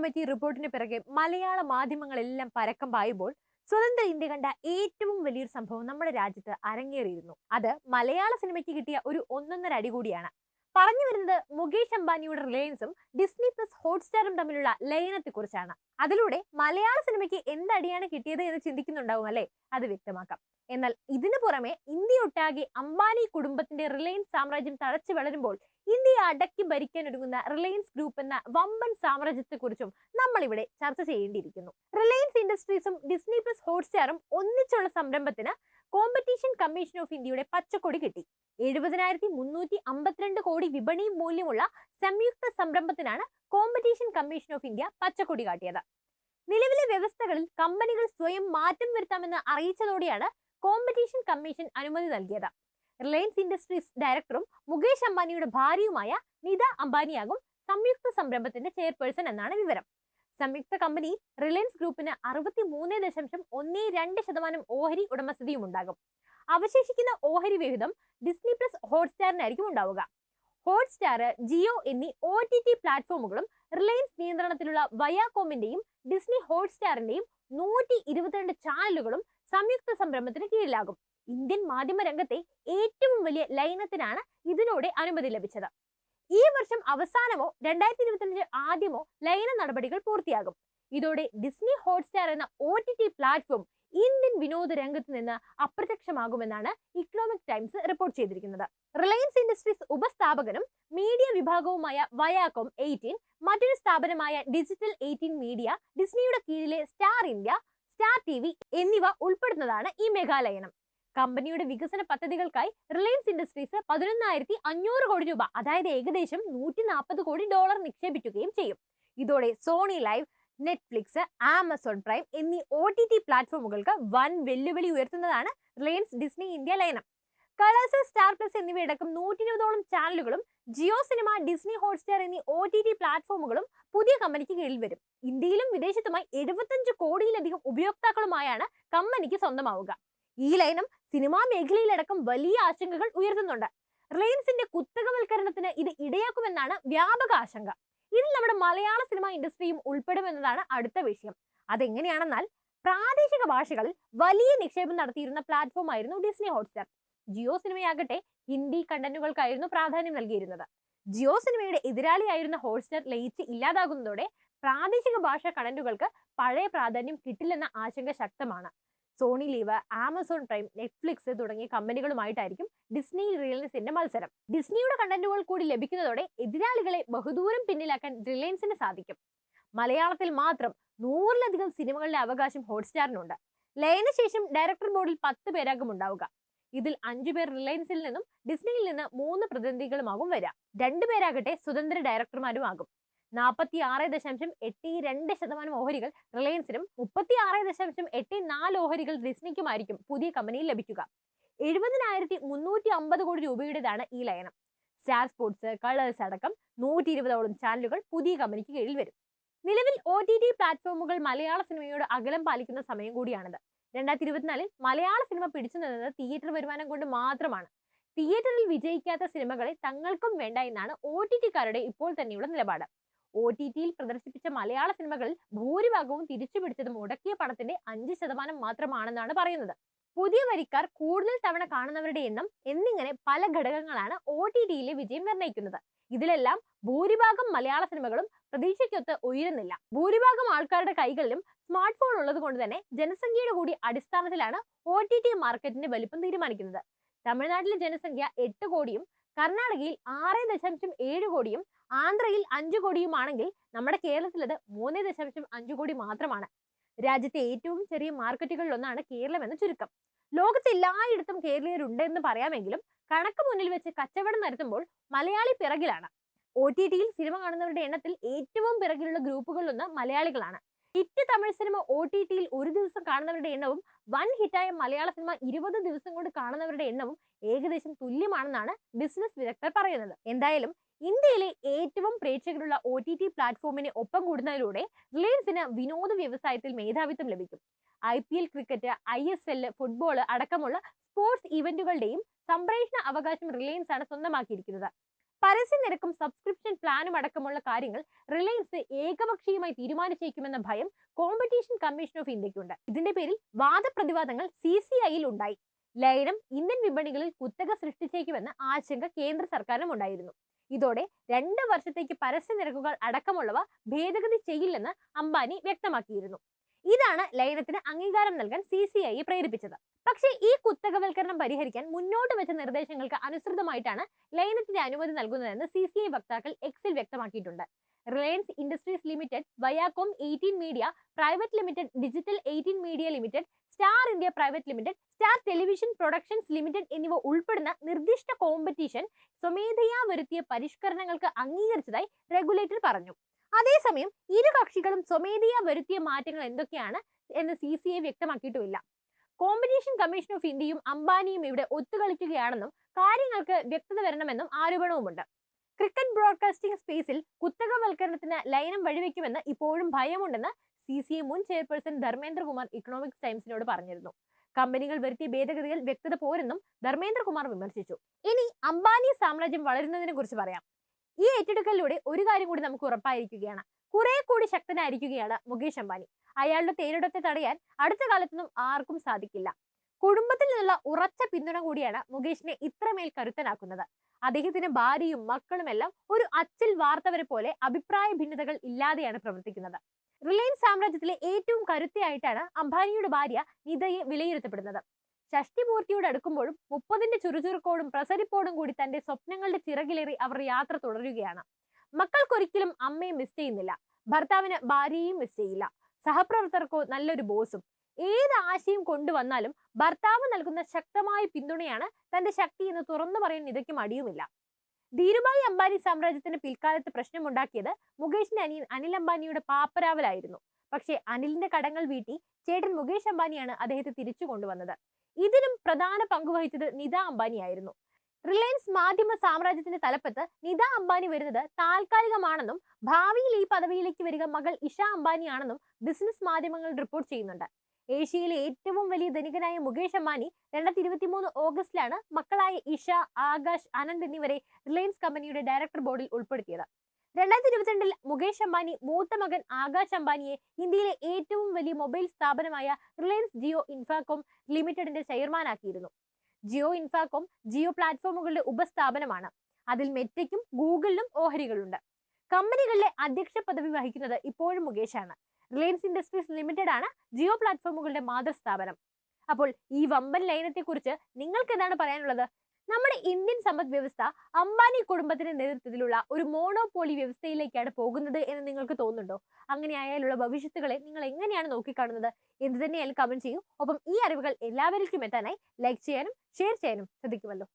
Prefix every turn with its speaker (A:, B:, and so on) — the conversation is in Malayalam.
A: കമ്മിറ്റി റിപ്പോർട്ടിന് പിറകെ മലയാള മാധ്യമങ്ങളെല്ലാം പരക്കം പായുമ്പോൾ സ്വതന്ത്ര ഇന്ത്യ കണ്ട ഏറ്റവും വലിയൊരു സംഭവം നമ്മുടെ രാജ്യത്ത് അരങ്ങേറിയിരുന്നു. അത് മലയാള സിനിമയ്ക്ക് കിട്ടിയ ഒരു ഒന്നൊന്നര അടി കൂടിയാണ്. പറഞ്ഞു വരുന്നത് മുകേഷ് അംബാനിയുടെ റിലയൻസും ഡിസ്നി പ്ലസ് ഹോട്ട്സ്റ്റാറും തമ്മിലുള്ള ലയനത്തെക്കുറിച്ചാണ്. അതിലൂടെ മലയാള സിനിമയ്ക്ക് എന്തടിയാണ് കിട്ടിയത് എന്ന് ചിന്തിക്കുന്നുണ്ടാവും അല്ലെ? അത് വ്യക്തമാക്കാം. എന്നാൽ ഇതിനു പുറമെ ഇന്ത്യയൊട്ടാകെ അംബാനി കുടുംബത്തിന്റെ റിലയൻസ് സാമ്രാജ്യം തഴച്ചു വളരുമ്പോൾ ഇന്ത്യയെ അടക്കി ഭരിക്കാൻ ഒരുങ്ങുന്ന റിലയൻസ് ഗ്രൂപ്പ് എന്ന വമ്പൻ സാമ്രാജ്യത്തെക്കുറിച്ചും നമ്മൾ ഇവിടെ ചർച്ച ചെയ്യേണ്ടിയിരിക്കുന്നു. റിലയൻസ് ഇൻഡസ്ട്രീസും ഡിസ്നി പ്ലസ് ഹോട്ട്സ്റ്റാറും ഒന്നിച്ചുള്ള സംരംഭത്തിന് കോമ്പറ്റീഷൻ കമ്മീഷൻ ഓഫ് ഇന്ത്യയുടെ പച്ചക്കൊടി കിട്ടി. എഴുപതിനായിരത്തി മുന്നൂറ്റി അമ്പത്തിരണ്ട് കോടി വിപണി മൂല്യമുള്ള സംയുക്ത സംരംഭത്തിനാണ് കോമ്പറ്റീഷൻ കമ്മീഷൻ ഓഫ് ഇന്ത്യ പച്ചക്കൊടി കാട്ടിയത്. നിലവിലെ വ്യവസ്ഥകളിൽ കമ്പനികൾ സ്വയം മാറ്റം വരുത്താമെന്ന് അറിയിച്ചതോടെയാണ് കോമ്പറ്റീഷൻ കമ്മീഷൻ അനുമതി നൽകിയത്. റിലയൻസ് ഇൻഡസ്ട്രീസ് ഡയറക്ടറും മുകേഷ് അംബാനിയുടെ ഭാര്യയുമായ നിത അംബാനിയാകും സംയുക്ത സംരംഭത്തിന്റെ ചെയർപേഴ്സൺ എന്നാണ് വിവരം. സംയുക്ത കമ്പനി റിലയൻസ് ഗ്രൂപ്പിന് അറുപത്തി മൂന്ന് ദശാംശം ഒന്നേ രണ്ട് ശതമാനം ഓഹരി ഉടമസ്ഥതയും ഉണ്ടാകും അവശേഷിക്കുന്ന ഓഹരി വിഹിതം ഡിസ്നി പ്ലസ് ഹോട്ട്സ്റ്റാറിനായിരിക്കും ഉണ്ടാവുക. ഹോട്ട്സ്റ്റാർ ജിയോ എന്നീ ഒ ടി ടി പ്ലാറ്റ്ഫോമുകളും റിലയൻസ് നിയന്ത്രണത്തിലുള്ള വയാകോമിന്റെയും ഡിസ്നി ഹോട്ട്സ്റ്റാറിന്റെയും നൂറ്റി ഇരുപത്തിരണ്ട് ചാനലുകളും സംയുക്ത സംരംഭത്തിന് കീഴിലാകും. ഇന്ത്യൻ മാധ്യമ രംഗത്തെ ഏറ്റവും വലിയ ലയനത്തിനാണ് ഇതിലൂടെ അനുമതി ലഭിച്ചത്. ഈ വർഷം അവസാനമോ രണ്ടായിരത്തി ഇരുപത്തിയഞ്ച് ആദ്യമോ ലയന നടപടികൾ പൂർത്തിയാകും. ഇതോടെ ഡിസ്നി ഹോട്ട്സ്റ്റാർ എന്ന O T T platform Indian വിനോദ രംഗത്ത് നിന്ന് അപ്രത്യക്ഷമാകുമെന്നാണ് ഇക്കണോമിക് ടൈംസ് റിപ്പോർട്ട് ചെയ്തിരിക്കുന്നത്. റിലയൻസ് ഇൻഡസ്ട്രീസ് ഉപസ്ഥാപകനും മീഡിയ വിഭാഗവുമായ വയാകോം എയ്റ്റീൻ മറ്റൊരു സ്ഥാപനമായ ഡിജിറ്റൽ എയ്റ്റീൻ മീഡിയ ഡിസ്നിയുടെ കീഴിലെ Star India Star T V എന്നിവ ഉൾപ്പെടുന്നതാണ് ഈ മെഗാലയനം കമ്പനിയുടെ വികസന പദ്ധതികൾക്കായി റിലയൻസ് ഇൻഡസ്ട്രീസ് പതിനൊന്നായിരത്തി അഞ്ഞൂറ് കോടി രൂപ അതായത് ഏകദേശം നൂറ്റി നാൽപ്പത് കോടി ഡോളർ നിക്ഷേപിക്കുകയും ചെയ്യും. ഇതോടെ Sony live Netflix Amazon Prime എന്നീ ഒ ടി ടി പ്ലാറ്റ്ഫോമുകൾക്ക് വൻ വെല്ലുവിളി ഉയർത്തുന്നതാണ് റിലയൻസ് ഡിസ്നി ഇന്ത്യ ലയനം. കളേഴ്സ് സ്റ്റാർ പ്ലസ് എന്നിവയടക്കം നൂറ്റി ഇരുപതോളം ചാനലുകളും ജിയോ സിനിമ ഡിസ്നി ഹോട്ട്സ്റ്റാർ എന്നീ ഒ ടി ടി പ്ലാറ്റ്ഫോമുകളും പുതിയ കമ്പനിക്ക് കീഴിൽ വരും. ഇന്ത്യയിലും വിദേശത്തുമായി എഴുപത്തഞ്ച് കോടിയിലധികം ഉപയോക്താക്കളുമായാണ് കമ്പനിക്ക് സ്വന്തമാവുക. ഈ ലയനം സിനിമാ മേഖലയിലടക്കം വലിയ ആശങ്കകൾ ഉയർത്തുന്നുണ്ട്. റിലയൻസിന്റെ കുത്തകവൽക്കരണത്തിന് ഇത് ഇടയാക്കുമെന്നാണ് വ്യാപക ആശങ്ക. ഇതിൽ നമ്മുടെ മലയാള സിനിമ ഇൻഡസ്ട്രിയും ഉൾപ്പെടുമെന്നതാണ് അടുത്ത വിഷയം. അതെങ്ങനെയാണെന്നാൽ പ്രാദേശിക ഭാഷകളിൽ വലിയ നിക്ഷേപം നടത്തിയിരുന്ന പ്ലാറ്റ്ഫോം ആയിരുന്നു ഡിസ്നി ഹോട്ട്സ്റ്റാർ ജിയോ സിനിമയാകട്ടെ ഹിന്ദി കണ്ടന്റുകൾക്കായിരുന്നു പ്രാധാന്യം നൽകിയിരുന്നത്. ജിയോ സിനിമയുടെ എതിരാളിയായിരുന്ന ഹോട്ട്സ്റ്റാർ ലയിച്ച് ഇല്ലാതാകുന്നതോടെ പ്രാദേശിക ഭാഷ കണ്ടന്റുകൾക്ക് പഴയ പ്രാധാന്യം കിട്ടില്ലെന്ന ആശങ്ക ശക്തമാണ്. Sony live Amazon Prime Netflix തുടങ്ങിയ കമ്പനികളുമായിട്ടായിരിക്കും ഡിസ്നി റിലയൻസിന്റെ മത്സരം. ഡിസ്നിയുടെ കണ്ടന്റുകൾ കൂടി ലഭിക്കുന്നതോടെ എതിരാളികളെ ബഹുദൂരം പിന്നിലാക്കാൻ റിലയൻസിന് സാധിക്കും. മലയാളത്തിൽ മാത്രം നൂറിലധികം സിനിമകളുടെ അവകാശം ഹോട്ട്സ്റ്റാറിനുണ്ട്. ലയനശേഷം ഡയറക്ടർ ബോർഡിൽ പത്ത് പേരാകും ഉണ്ടാവുക ഇതിൽ അഞ്ചു പേർ റിലയൻസിൽ നിന്നും ഡിസ്നിയിൽ നിന്ന് മൂന്ന് പ്രതിനിധികളുമാകും വരാം രണ്ടുപേരാകട്ടെ സ്വതന്ത്ര ഡയറക്ടർമാരും ആകും നാൽപ്പത്തി ആറ് ദശാംശം എട്ട് രണ്ട് ശതമാനം ഓഹരികൾ റിലയൻസിനും മുപ്പത്തി ആറ് ദശാംശം എട്ട് നാല് ഓഹരികൾ ഡിസ്നിക്കുമായിരിക്കും പുതിയ കമ്പനിയിൽ ലഭിക്കുക. എഴുപതിനായിരത്തി മുന്നൂറ്റി അമ്പത് കോടി രൂപയുടേതാണ് ഈ ലയനം. സ്റ്റാർ സ്പോർട്സ് കളേഴ്സ് അടക്കം നൂറ്റി ഇരുപതോളം ചാനലുകൾ പുതിയ കമ്പനിക്ക് കീഴിൽ വരും. നിലവിൽ ഒ ടി ടി പ്ലാറ്റ്ഫോമുകൾ മലയാള സിനിമയോട് അകലം പാലിക്കുന്ന സമയം കൂടിയാണിത്. രണ്ടായിരത്തി ഇരുപത്തിനാലിൽ മലയാള സിനിമ പിടിച്ചു നിന്നത് തിയേറ്റർ വരുമാനം കൊണ്ട് മാത്രമാണ്. തിയേറ്ററിൽ വിജയിക്കാത്ത സിനിമകളെ തങ്ങൾക്കും വേണ്ട എന്നാണ് ഒ ടി ടിക്കാരുടെ ഇപ്പോൾ തന്നെയുള്ള നിലപാട്. ഒ ടി ടിയിൽ പ്രദർശിപ്പിച്ച മലയാള സിനിമകളിൽ ഭൂരിഭാഗവും തിരിച്ചുപിടിച്ചത് മുടക്കിയ പണത്തിന്റെ അഞ്ച് ശതമാനം മാത്രമാണെന്നാണ് പറയുന്നത്. പുതിയ വരിക്കാർ കൂടുതൽ തവണ കാണുന്നവരുടെ എണ്ണം എന്നിങ്ങനെ പല ഘടകങ്ങളാണ് ഒ ടി ടിയിലെ വിജയം നിർണയിക്കുന്നത്. ഇതിലെല്ലാം ഭൂരിഭാഗം മലയാള സിനിമകളും പ്രതീക്ഷയ്ക്കൊത്ത് ഉയരുന്നില്ല. ഭൂരിഭാഗം ആൾക്കാരുടെ കൈകളിലും സ്മാർട്ട് ഫോൺ ഉള്ളത് കൊണ്ട് തന്നെ ജനസംഖ്യയുടെ കൂടി അടിസ്ഥാനത്തിലാണ് ഒ ടി ടി മാർക്കറ്റിന്റെ വലിപ്പം തീരുമാനിക്കുന്നത്. തമിഴ്നാട്ടിലെ ജനസംഖ്യ എട്ട് കോടിയും കർണാടകയിൽ ആറ് ദശാംശം ഏഴ് കോടിയും ആന്ധ്രയിൽ അഞ്ചു കോടിയുമാണെങ്കിൽ നമ്മുടെ കേരളത്തിൽ അത് മൂന്ന് ദശാംശം അഞ്ചു കോടി മാത്രമാണ്. രാജ്യത്തെ ഏറ്റവും ചെറിയ മാർക്കറ്റുകളിൽ ഒന്നാണ് കേരളം എന്ന ചുരുക്കം. ലോകത്ത് എല്ലായിടത്തും കേരളീയരുണ്ട് എന്ന് പറയാമെങ്കിലും കണക്ക് മുന്നിൽ വെച്ച് കച്ചവടം നടത്തുമ്പോൾ മലയാളി പിറകിലാണ്. ഒ ടി ടിയിൽ സിനിമ കാണുന്നവരുടെ എണ്ണത്തിൽ ഏറ്റവും പിറകിലുള്ള ഗ്രൂപ്പുകളിലൊന്ന് മലയാളികളാണ്. Hit Tamil cinema O T ടിയിൽ ഒരു ദിവസം കാണുന്നവരുടെ എണ്ണവും വൺ ഹിറ്റായ മലയാള സിനിമ ഇരുപത് ദിവസം കൊണ്ട് കാണുന്നവരുടെ എണ്ണവും ഏകദേശം തുല്യമാണെന്നാണ് ബിസിനസ് വിദഗ്ധർ പറയുന്നത്. എന്തായാലും ഇന്ത്യയിലെ ഏറ്റവും പ്രേക്ഷകരുള്ള ഒ ടി ടി പ്ലാറ്റ്ഫോമിനെ ഒപ്പം കൂടുന്നതിലൂടെ റിലയൻസിന് വിനോദ വ്യവസായത്തിൽ മേധാവിത്വം ലഭിക്കും. I P L cricket I S L football അടക്കമുള്ള സ്പോർട്സ് ഇവന്റുകളുടെയും സംപ്രേഷണ അവകാശം റിലയൻസ് ആണ് സ്വന്തമാക്കിയിരിക്കുന്നത്. പരസ്യ നിരക്കും സബ്സ്ക്രിപ്ഷൻ പ്ലാനും അടക്കമുള്ള കാര്യങ്ങൾ റിലയൻസ് ഏകപക്ഷീയമായി തീരുമാനിച്ചേക്കുമെന്ന ഭയം കോമ്പറ്റീഷൻ കമ്മീഷൻ ഓഫ് ഇന്ത്യക്കുണ്ട് ഇതിന്റെ പേരിൽ വാദപ്രതിവാദങ്ങൾ സി സി ഐയിൽ ഉണ്ടായി. ലയനം ഇന്ത്യൻ വിപണികളിൽ കുത്തക സൃഷ്ടിച്ചേക്കുമെന്ന ആശങ്ക കേന്ദ്ര സർക്കാരിനും ഉണ്ടായിരുന്നു ഇതോടെ രണ്ട് വർഷത്തേക്ക് പരസ്യ നിരക്കുകൾ അടക്കമുള്ളവ ഭേദഗതി ചെയ്യില്ലെന്ന് അംബാനി വ്യക്തമാക്കിയിരുന്നു. ഇതാണ് ലയനത്തിന് അംഗീകാരം നൽകാൻ സി സി ഐ പ്രേരിപ്പിച്ചത്. പക്ഷേ ഈ കുത്തകവൽക്കരണം പരിഹരിക്കാൻ മുന്നോട്ട് വെച്ച നിർദ്ദേശങ്ങൾക്ക് അനുസൃതമായിട്ടാണ് ലയനത്തിന്റെ അനുമതി നൽകുന്നതെന്ന് സി സി ഐ വക്താക്കൾ എക്സിൽ വ്യക്തമാക്കിയിട്ടുണ്ട്. Reliance Industries Limited Viacom eighteen media private limited digital eighteen media limited Star India private limited Star television productions limited എന്നിവ ഉൾപ്പെടുന്ന നിർദ്ദിഷ്ട കോമ്പറ്റീഷൻ സ്വമേധയാ വരുത്തിയ പരിഷ്കരണങ്ങൾക്ക് അംഗീകരിച്ചതായി റെഗുലേറ്റർ പറഞ്ഞു. അതേസമയം ഇരു കക്ഷികളും സ്വമേധയാ വരുത്തിയ മാറ്റങ്ങൾ എന്തൊക്കെയാണ് എന്ന് സി സി ഐ വ്യക്തമാക്കിയിട്ടുമില്ല. കോമ്പറ്റീഷൻ കമ്മീഷൻ ഓഫ് ഇന്ത്യയും അംബാനിയും ഇവിടെ ഒത്തുകളിക്കുകയാണെന്നും കാര്യങ്ങൾക്ക് വ്യക്തത വരണമെന്നും ആരോപണവുമുണ്ട്. ക്രിക്കറ്റ് ബ്രോഡ്കാസ്റ്റിംഗ് സ്പേസിൽ കുത്തകവൽക്കരണത്തിന് ലയനം വഴിവെക്കുമെന്ന് ഇപ്പോഴും ഭയമുണ്ടെന്ന് സി സി എ മുൻ ചെയർപേഴ്സൺ ധർമ്മേന്ദ്രകുമാർ ഇക്കണോമിക്സ് ടൈംസിനോട് പറഞ്ഞിരുന്നു. കമ്പനികൾ വരുത്തിയ ഭേദഗതികൾ വ്യക്തത പോരെന്നും ധർമ്മേന്ദ്രകുമാർ വിമർശിച്ചു. ഇനി അംബാനി സാമ്രാജ്യം വളരുന്നതിനെ കുറിച്ച് പറയാം. ഈ ഏറ്റെടുക്കലിലൂടെ ഒരു കാര്യം കൂടി നമുക്ക് ഉറപ്പായിരിക്കുകയാണ്. കുറെ കൂടി ശക്തനായിരിക്കുകയാണ് മുകേഷ് അംബാനി. അയാളുടെ തേരിടത്തെ തടയാൻ അടുത്ത കാലത്തൊന്നും ആർക്കും സാധിക്കില്ല. കുടുംബത്തിൽ നിന്നുള്ള ഉറച്ച പിന്തുണ കൂടിയാണ് മുകേഷിനെ ഇത്രമേൽ കരുത്തനാക്കുന്നത്. അദ്ദേഹത്തിന് ഭാര്യയും മക്കളുമെല്ലാം ഒരു അച്ചിൽ വാർത്തവരെ പോലെ അഭിപ്രായ ഭിന്നതകൾ ഇല്ലാതെയാണ് പ്രവർത്തിക്കുന്നത്. റിലയൻസ് സാമ്രാജ്യത്തിലെ ഏറ്റവും കരുത്തിയായിട്ടാണ് അംബാനിയുടെ ഭാര്യ നിതയെ വിലയിരുത്തപ്പെടുന്നത്. ഷഷ്ടിപൂർത്തിയോട് അടുക്കുമ്പോഴും മുപ്പതിന്റെ ചുറുചുറുക്കോടും പ്രസരിപ്പോടും കൂടി തന്റെ സ്വപ്നങ്ങളുടെ ചിറകിലേറി അവർ യാത്ര തുടരുകയാണ്. മക്കൾക്കൊരിക്കലും അമ്മയെ മിസ് ചെയ്യുന്നില്ല. ഭർത്താവിന് ഭാര്യയെയും മിസ് ചെയ്യില്ല. സഹപ്രവർത്തകർക്കോ നല്ലൊരു ബോസും ഏത് ആശയം കൊണ്ടുവന്നാലും ഭർത്താവ് നൽകുന്ന ശക്തമായ പിന്തുണയാണ് തന്റെ ശക്തി എന്ന് തുറന്നു പറയാൻ നിതയ്ക്ക് മടിയുമില്ല ധീരുഭായി അംബാനി സാമ്രാജ്യത്തിന് പിൽക്കാലത്ത് പ്രശ്നമുണ്ടാക്കിയത് മുകേഷിന്റെ അനിയൻ അനിൽ അംബാനിയുടെ പാപ്പരാവലായിരുന്നു. പക്ഷെ അനിലിന്റെ കടങ്ങൾ വീട്ടി ചേട്ടൻ മുകേഷ് അംബാനിയാണ് അദ്ദേഹത്തെ തിരിച്ചു കൊണ്ടുവന്നത്. ഇതിലും പ്രധാന പങ്കുവഹിച്ചത് നിത അംബാനിയായിരുന്നു റിലയൻസ് മാധ്യമ സാമ്രാജ്യത്തിന്റെ തലപ്പത്ത് നിത അംബാനി വരുന്നത് താൽക്കാലികമാണെന്നും ഭാവിയിൽ ഈ പദവിയിലേക്ക് വരിക മകൾ ഇഷ അംബാനിയാണെന്നും ബിസിനസ് മാധ്യമങ്ങൾ റിപ്പോർട്ട് ചെയ്യുന്നുണ്ട്. ഏഷ്യയിലെ ഏറ്റവും വലിയ ധനികനായ മുകേഷ് അംബാനി രണ്ടായിരത്തി ഇരുപത്തി മൂന്ന് ഓഗസ്റ്റിലാണ് മക്കളായ ഇഷ ആകാശ് അനന്ത് എന്നിവരെ റിലയൻസ് കമ്പനിയുടെ ഡയറക്ടർ ബോർഡിൽ ഉൾപ്പെടുത്തിയത്. രണ്ടായിരത്തി ഇരുപത്തിരണ്ടിൽ മുകേഷ് അംബാനി മൂത്ത മകൻ ആകാശ് അംബാനിയെ ഇന്ത്യയിലെ ഏറ്റവും വലിയ മൊബൈൽ സ്ഥാപനമായ റിലയൻസ് ജിയോ ഇൻഫാകോം ലിമിറ്റഡിന്റെ ചെയർമാനാക്കിയിരുന്നു. ജിയോ ഇൻഫാകോം ജിയോ പ്ലാറ്റ്ഫോമുകളുടെ ഉപസ്ഥാപനമാണ്. അതിൽ മെറ്റയ്ക്കും ഗൂഗിളിനും ഓഹരികളുണ്ട്. കമ്പനികളിലെ അധ്യക്ഷ പദവി വഹിക്കുന്നത് ഇപ്പോഴും മുകേഷാണ്. റിലയൻസ് ഇൻഡസ്ട്രീസ് ലിമിറ്റഡ് ആണ് ജിയോ പ്ലാറ്റ്ഫോമുകളുടെ മാതൃസ്ഥാപനം. അപ്പോൾ ഈ വമ്പൻ ലയനത്തെക്കുറിച്ച് നിങ്ങൾക്ക് എന്താണ് പറയാനുള്ളത്? നമ്മുടെ ഇന്ത്യൻ സമ്പദ് വ്യവസ്ഥ അംബാനി കുടുംബത്തിന്റെ നേതൃത്വത്തിലുള്ള ഒരു മോണോപോളി വ്യവസ്ഥയിലേക്കാണ് പോകുന്നത് എന്ന് നിങ്ങൾക്ക് തോന്നുന്നുണ്ടോ? അങ്ങനെയായാലുള്ള ഭവിഷ്യത്തുകളെ നിങ്ങൾ എങ്ങനെയാണ് നോക്കിക്കാണുന്നത്? എന്ത് തന്നെയായാലും കമന്റ് ചെയ്യൂ. ഒപ്പം ഈ അറിവുകൾ എല്ലാവർക്കും എത്താനായി ലൈക്ക് ചെയ്യാനും ഷെയർ ചെയ്യാനും ശ്രദ്ധിക്കുമല്ലോ.